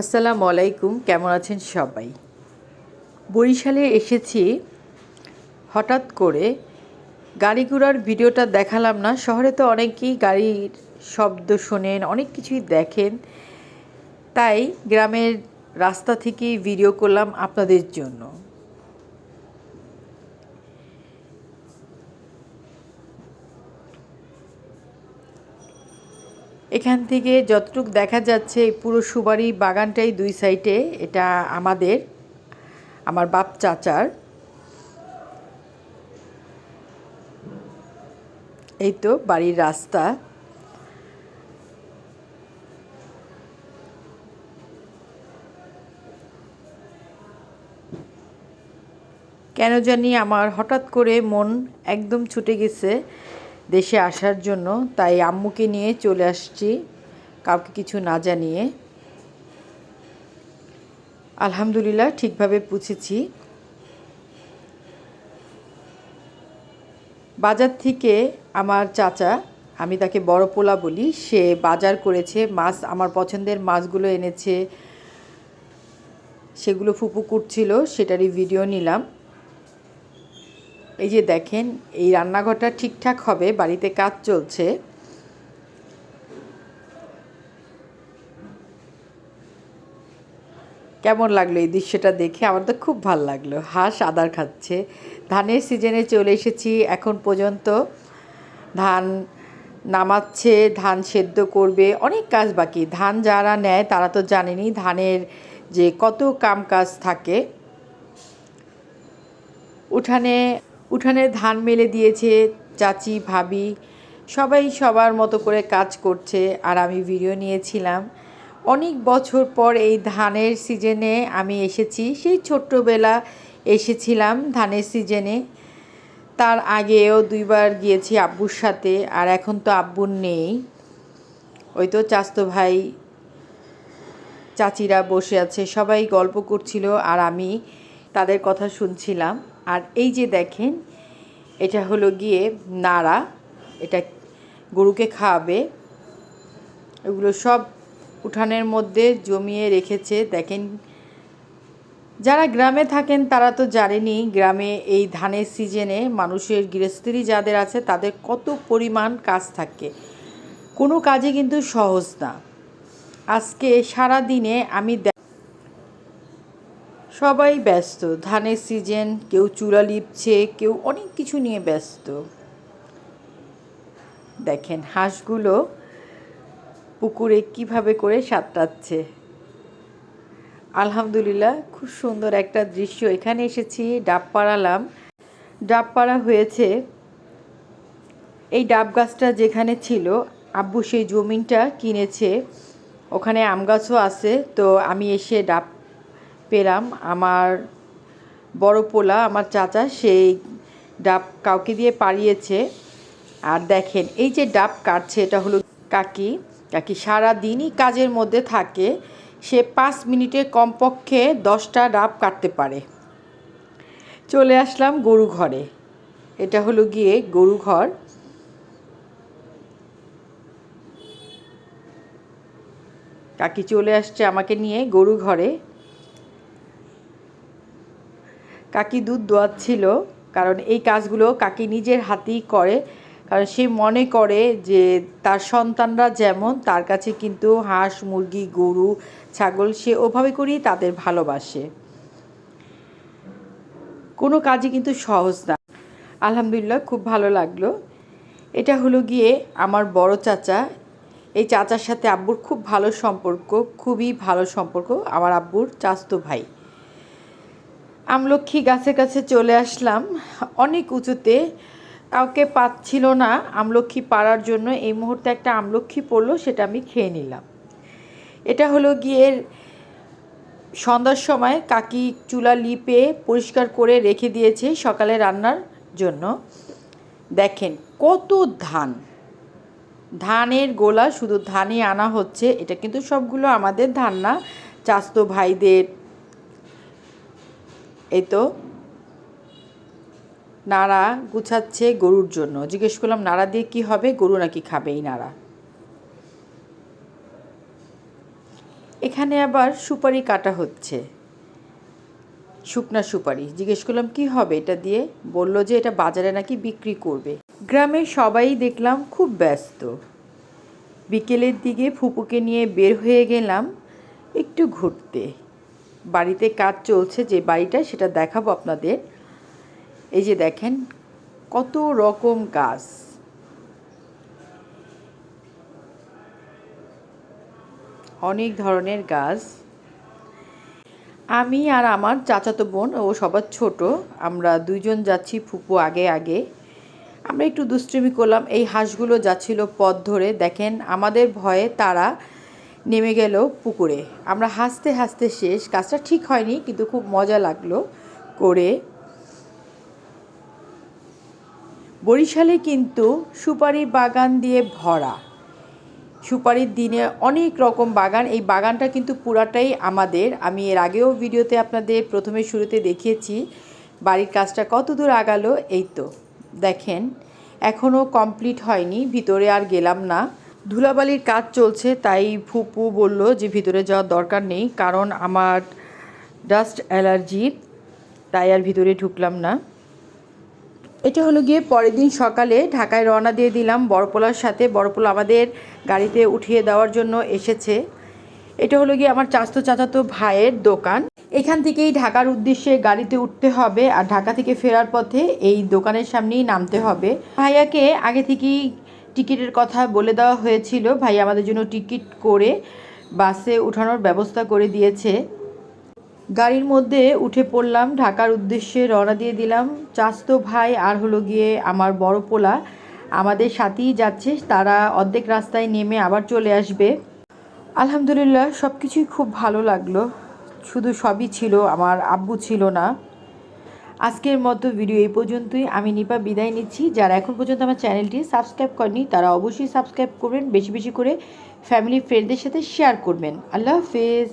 আসসালামু আলাইকুম কেমন আছেন সবাই? বরিশালে এসেছি, হঠাৎ করে গাড়ি ঘোড়ার ভিডিওটা দেখালাম না, শহরে তো অনেকেই গাড়ির শব্দ শোনেন, অনেক কিছুই দেখেন। তাই গ্রামের রাস্তা থেকেই ভিডিও করলাম আপনাদের জন্য। এখান থেকে যতটুকু দেখা যাচ্ছে, এই পুরো সুবারি বাগানটাই দুই সাইডে, এটা আমাদের, আমার বাপ চাচার। এই তো বাড়ির রাস্তা। কেন জানি আমার হঠাৎ করে মন একদম ছুটে গেছে। দেশে আসার জন্য, তাই আম্মুকে নিয়ে চলে আসছি। কাউকে কিছু না জানিয়ে। আলহামদুলিল্লাহ, ঠিকভাবে পুছেছি। বাজার থেকে আমার চাচা, আমি তাকে বড় পোলা বলি, সে বাজার করেছে, মাছ, আমার পছন্দের মাছগুলো এনেছে। সেগুলো ফুপু কুটছিল, সেটারই ভিডিও নিলাম। এই যে দেখেন, এই রান্নাঘরটা ঠিকঠাক হবে, বাড়িতে কাজ চলছে। কেমন লাগল এই দৃশ্যটা দেখে? আমার তো খুব ভালো লাগল। হাঁস আদার খাচ্ছে। ধানের সিজনে চলে এসেছি এখন পর্যন্ত। ধান নামাচ্ছে, ধান সেদ্ধ করবে, অনেক কাজ বাকি। ধান যারা নেয়, তারা তো জানেনি ধানের যে কত কাম কাজ থাকে। উঠানে উঠানে ধান মেলে দিয়েছে চাচি, ভাবি। সবাই সবার মতো করে কাজ করছে আর আমি ভিডিও নিয়েছিলাম। অনেক বছর পর এই ধানের সিজনে আমি এসেছি। সেই ছোট্টবেলা এসেছিলাম ধানের সিজনে তার আগেও দুইবার গিয়েছি আব্বুর সাথে আর এখন তো আব্বুর নেই। ওই তো চাস্তো ভাই, চাচিরা বসে আছে। সবাই গল্প করছিল আর আমি তাদের কথা শুনছিলাম। আর এই যে দেখেন, এটা হলো গিয়ে নাড়া। এটা গরুকে খাওয়াবে। এগুলো সব উঠানের মধ্যে জমিয়ে রেখেছে। দেখেন, যারা গ্রামে থাকেন তারা তো জানেনই, গ্রামে এই ধানের সিজনে মানুষের গৃহস্থিরী যাদের আছে তাদের কত পরিমাণ কাজ থাকে। কোনো কাজে কিন্তু সহজ না। আজকে সারা দিনে আমি সবাই ব্যস্ত। ধানের সিজন কেউ চূড়া লিপছে, কেউ অনেক কিছু নিয়ে ব্যস্ত। দেখেন হাঁসগুলো পুকুরে কীভাবে করে সাঁতরাচ্ছে। আলহামদুলিল্লাহ, খুব সুন্দর একটা দৃশ্য। এখানে এসেছি, ডাব পাড়ালাম। ডাব পাড়া হয়েছে। এই ডাব গাছটা যেখানে ছিল, আব্বু সেই জমিনটা কিনেছে। ওখানে আম গাছও আছে, তো আমি এসে ডাব পেলাম। আমার বড় পোলা, আমার চাচা, সেই ডাব কাউকে দিয়ে পাড়িয়েছে। আর দেখেন, এই যে ডাব কাটছে, এটা হলো কাকি। কাকি সারা দিনই কাজের মধ্যে থাকে। সে পাঁচ মিনিটে কমপক্ষে দশটা ডাব কাটতে পারে। চলে আসলাম গরু ঘরে। এটা হলো গিয়ে গরু ঘর। কাকি চলে আসছে আমাকে নিয়ে গরু ঘরে। কাকি দুধ দোয়াচ্ছিল, কারণ এই কাজগুলো কাকি নিজের হাতেই করে। কারণ সে মনে করে যে তার সন্তানরা যেমন, তার কাছে কিন্তু হাঁস, মুরগি, গরু, ছাগল সে ওভাবে করেই তাদের ভালোবাসে। কোনো কাজই কিন্তু সহজ না। আলহামদুলিল্লাহ, খুব ভালো লাগল। এটা হলো গিয়ে আমার বড় চাচা। এই চাচার সাথে আব্বুর খুব ভালো সম্পর্ক, খুবই ভালো সম্পর্ক। আমার আব্বুর চাস্তো ভাই। আমলক্ষী গাছের কাছে চলে আসলাম। অনেক উঁচুতে কাউকে পাচ্ছিল না আমলক্ষী পাড়ার জন্য। এই মুহূর্তে একটা আমলক্ষী পড়ল, সেটা আমি খেয়ে নিলাম। এটা হলো গিয়ে সন্ধ্যার সময় কাকি চুলা লিপে পরিষ্কার করে রেখে দিয়েছে সকালে রান্নার জন্য। দেখেন কত ধান। ধানের গোলা শুধু ধানই আনা হচ্ছে, এটা কিন্তু সবগুলো আমাদের ধান না। চাস্তো ভাইদের এই তো নাড়া গুছাচ্ছে গরুর জন্য। জিজ্ঞেস করলাম, নাড়া দিয়ে কি হবে? গরু নাকি খাবে এই নাড়া? এখানে আবার সুপারি কাটা হচ্ছে। শুকনা সুপারি। জিজ্ঞেস করলাম, কি হবে এটা দিয়ে? বলল যে এটা বাজারে নাকি বিক্রি করবে। গ্রামের সবাই দেখলাম খুব ব্যস্ত। বিকেলের দিকে ফুপুকে নিয়ে বের হয়ে গেলাম একটু ঘুরতে। বাড়িতে কাজ চলছে, যে বাড়িটা সেটা দেখাবো আপনাদের। এই যে দেখেন, কত রকম গাছ অনেক ধরনের গাছ আমি আর আমার চাচাতো বোন, ও সবার ছোট, আমরা দুইজন যাচ্ছি ফুপু আগে আগে। আমরা একটু দুষ্টুমি করলাম, এই হাঁসগুলো যাচ্ছিল পথ ধরে। দেখেন, আমাদের ভয়ে তারা নেমে গেল পুকুরে। আমরা হাসতে হাসতে শেষ। কাজটা ঠিক হয়নি, কিন্তু খুব মজা লাগল করে। বরিশালে কিন্তু সুপারি বাগান দিয়ে ভরা। সুপারির দিনে অনেক রকম বাগান। এই বাগানটা কিন্তু পুরাটাই আমাদের। আমি এর আগেও ভিডিওতে আপনাদের প্রথমে শুরুতে দেখিয়েছি বাড়ির কাজটা কত দূর আগালো। এই তো, দেখেন, এখনও কমপ্লিট হয়নি। ভিতরে আর গেলাম না। ধুলাবালির কাজ চলছে, তাই ফুপু বলল যে ভিতরে যাওয়ার দরকার নেই, কারণ আমার ডাস্ট অ্যালার্জি তাই আর ভিতরে ঢুকলাম না। এটা হলো গিয়ে পরের দিন সকালে ঢাকায় রওনা দিয়ে দিলাম বড়পোলার সাথে। বড়পোলা আমাদের গাড়িতে উঠিয়ে দেওয়ার জন্য এসেছে। এটা হলো গিয়ে আমার চাস্তো চাচাতো ভাইয়ের দোকান। এখান থেকেই ঢাকার উদ্দেশ্যে গাড়িতে উঠতে হবে, আর ঢাকা থেকে ফেরার পথে এই দোকানের সামনেই নামতে হবে। ভাইয়াকে আগে থেকেই টিকিটের কথা বলে দেওয়া হয়েছিল। ভাই আমাদের জন্য টিকিট করে বাসে উঠানোর ব্যবস্থা করে দিয়েছে। গাড়ির মধ্যে উঠে পড়লাম, ঢাকার উদ্দেশ্যে রওনা দিয়ে দিলাম। চাস্তো ভাই আর হলো গিয়ে আমার বড় পোলা। আমাদের সাথেই যাচ্ছে, তারা অর্ধেক রাস্তায় নেমে আবার চলে আসবে। আলহামদুলিল্লাহ সব কিছুই খুব ভালো লাগল। শুধু সবই ছিল, আমার আব্বু ছিল না। আজকের মতো ভিডিও এই পর্যন্তই। আমি নিপা বিদায় নিচ্ছি। যারা এখন পর্যন্ত আমার চ্যানেলটি সাবস্ক্রাইব করেনি তারা অবশ্যই সাবস্ক্রাইব করবেন। বেশি বেশি করে ফ্যামিলি ফ্রেন্ডদের সাথে শেয়ার করবেন। আল্লাহ হাফেজ।